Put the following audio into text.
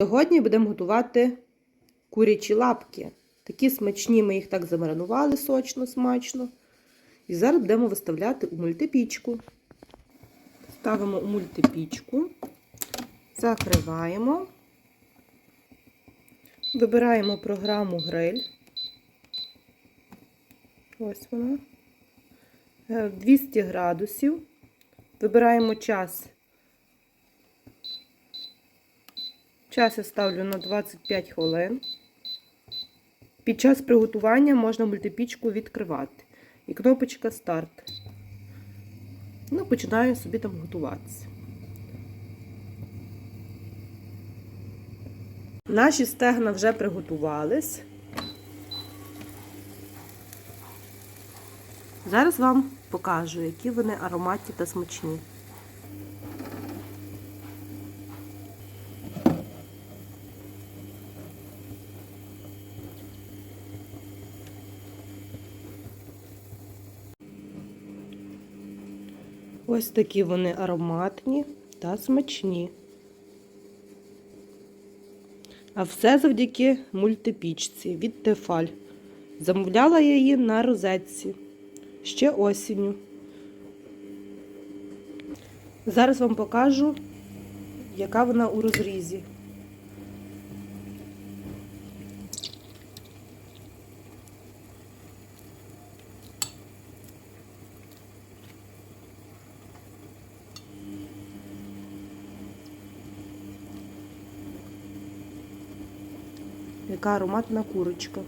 Сьогодні будемо готувати курячі лапки. Такі смачні, ми їх так замаринували сочно, смачно. І зараз будемо виставляти у мультипічку. Ставимо у мультипічку, закриваємо, вибираємо програму гриль. Ось вона. Е, 200 градусів. Вибираємо час. Час я ставлю на 25 хвилин. Під час приготування можна мультипічку відкривати. І кнопочка старт. Ну, починаю собі там готуватися. Наші стегна вже приготувались. Зараз вам покажу, які вони ароматні та смачні. Ось такі вони ароматні та смачні. А все завдяки мультипічці від Тефаль. Замовляла я її на розетці ще осінню. Зараз вам покажу, яка вона у розрізі. Яка ароматна курочка.